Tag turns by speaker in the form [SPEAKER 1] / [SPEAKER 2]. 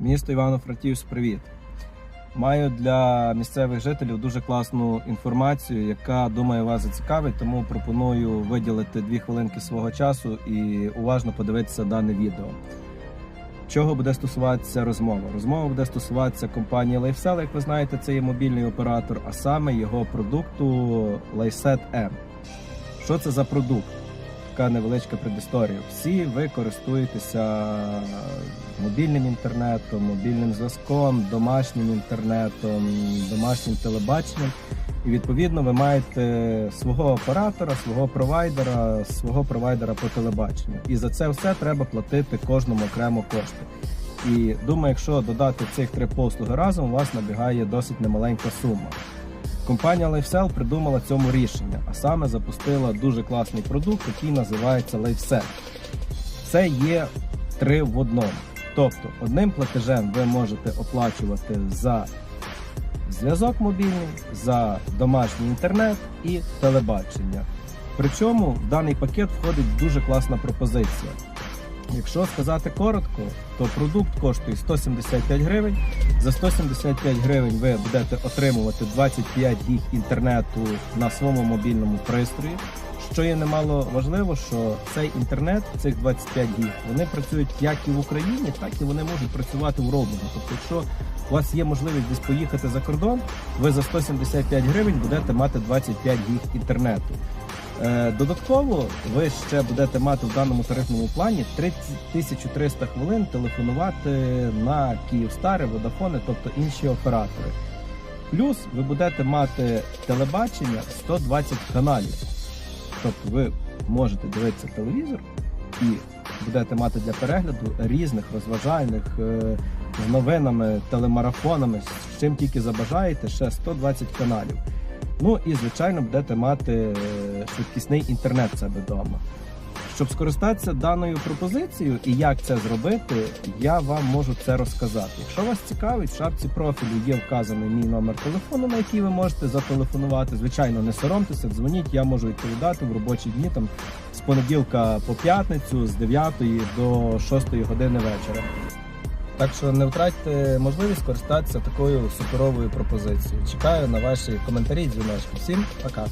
[SPEAKER 1] Місто Івано-Франківськ, привіт. Маю для місцевих жителів дуже класну інформацію, яка думаю вас зацікавить, тому пропоную виділити дві хвилинки свого часу і уважно подивитися дане відео. Чого буде стосуватися розмова? Розмова буде стосуватися компанії LifeSell, як ви знаєте, це є мобільний оператор, а саме його продукту LifeSet M. Що це за продукт? Така невеличка предісторія. Всі ви користуєтеся мобільним інтернетом, мобільним зв'язком, домашнім інтернетом, домашнім телебаченням. І відповідно ви маєте свого оператора, свого провайдера, свого провайдера по телебаченню. І за це все треба платити кожному окремо кошти. І думаю, якщо додати цих три послуги разом, у вас набігає досить немаленька сума. Компанія LifeSell придумала цьому рішення, а саме запустила дуже класний продукт, який називається LifeSell. Це є три в одному. Тобто, одним платежем ви можете оплачувати за зв'язок мобільний, за домашній інтернет і телебачення. Причому в даний пакет входить дуже класна пропозиція. Якщо сказати коротко, то продукт коштує 175 гривень. За 175 гривень ви будете отримувати 25 гіг інтернету на своєму мобільному пристрої. Що є немало важливо, що цей інтернет, цих 25 гіг, вони працюють як і в Україні, так і вони можуть працювати в роумінгу. Тобто, якщо у вас є можливість десь поїхати за кордон, ви за 175 гривень будете мати 25 гіг інтернету. Е, Додатково ви ще будете мати в даному тарифному плані 3300 хвилин телефонувати на Київстари, Водафони, тобто інші оператори. Плюс ви будете мати телебачення 120 каналів. Тобто ви можете дивитися телевізор і будете мати для перегляду різних розважальних е, з новинами, телемарафонами, з чим тільки забажаєте, ще 120 каналів. Ну і звичайно будете мати е, швидкісний інтернет себе вдома. Щоб скористатися даною пропозицією і як це зробити, я вам можу це розказати. Якщо вас цікавить, в шапці профілю є вказаний мій номер телефону, на який ви можете зателефонувати. Звичайно, не соромтеся, дзвоніть, я можу відповідати в робочі дні там з понеділка по п'ятницю, з 9 до 6 години вечора. Так що не втратьте можливість скористатися такою суперовою пропозицією. Чекаю на ваші коментарі дзвіночки. Всім пока!